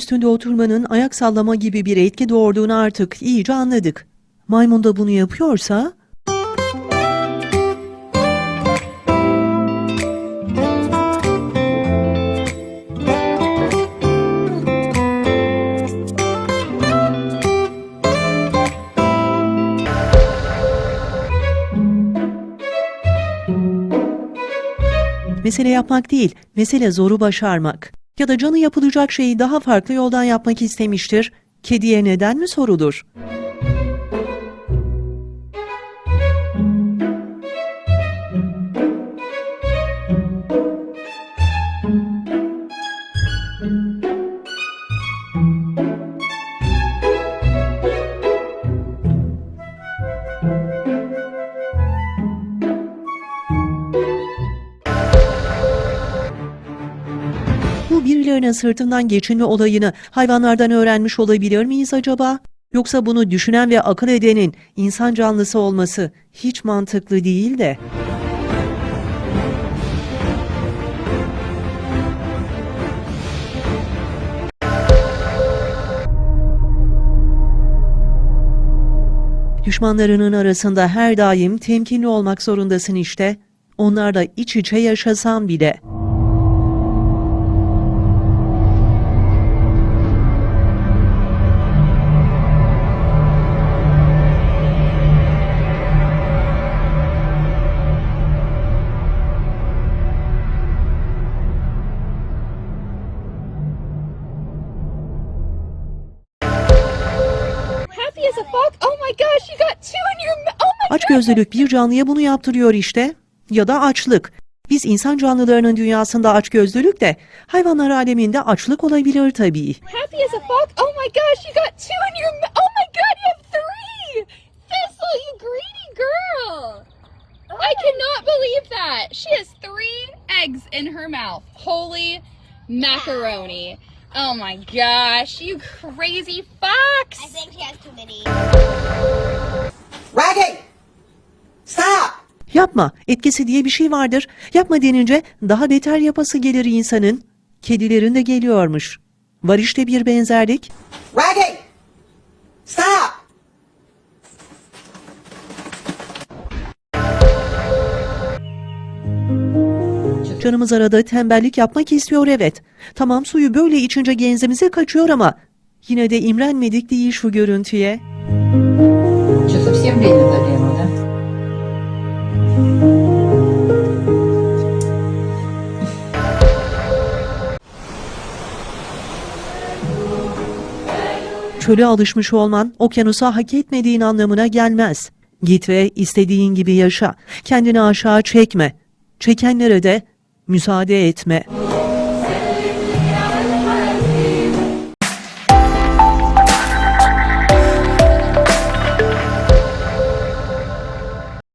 üstünde oturmanın ayak sallama gibi bir etki doğurduğunu artık iyice anladık. Maymun da bunu yapıyorsa Mesele yapmak değil, mesele zoru başarmak. Ya da canı yapılacak şeyi daha farklı yoldan yapmak istemiştir. Kediye neden mi sorulur? Birilerinin sırtından geçinme olayını hayvanlardan öğrenmiş olabilir miyiz acaba? Yoksa bunu düşünen ve akıl edenin insan canlısı olması hiç mantıklı değil de. Düşmanlarının arasında her daim temkinli olmak zorundasın işte. Onlar da iç içe yaşasan bile. Aç gözlülük bir canlıya bunu yaptırıyor işte. Ya da açlık. Biz insan canlılarının dünyasında aç gözlülük de hayvanlar aleminde açlık olabilir tabii. Happy as a fuck. Oh my gosh, you got two in your. m- Oh my god, you have three. Thistle, you greedy girl. I cannot believe that. She has three eggs in her mouth. Holy macaroni. Oh my gosh, you crazy fox. I think she has too many. Raggy! Stop! Yapma, etkisi diye bir şey vardır. Yapma denince daha beter yapası gelir insanın. Kedilerin de geliyormuş. Var işte bir benzerlik. Raggy! Stop! Canımız arada tembellik yapmak istiyor evet. Tamam suyu böyle içince genzimize kaçıyor ama Yine de imrenmedik değil şu görüntüye. Çöle alışmış olman okyanusa hak etmediğin anlamına gelmez. Git ve istediğin gibi yaşa. Kendini aşağı çekme. Çekenlere de müsaade etme.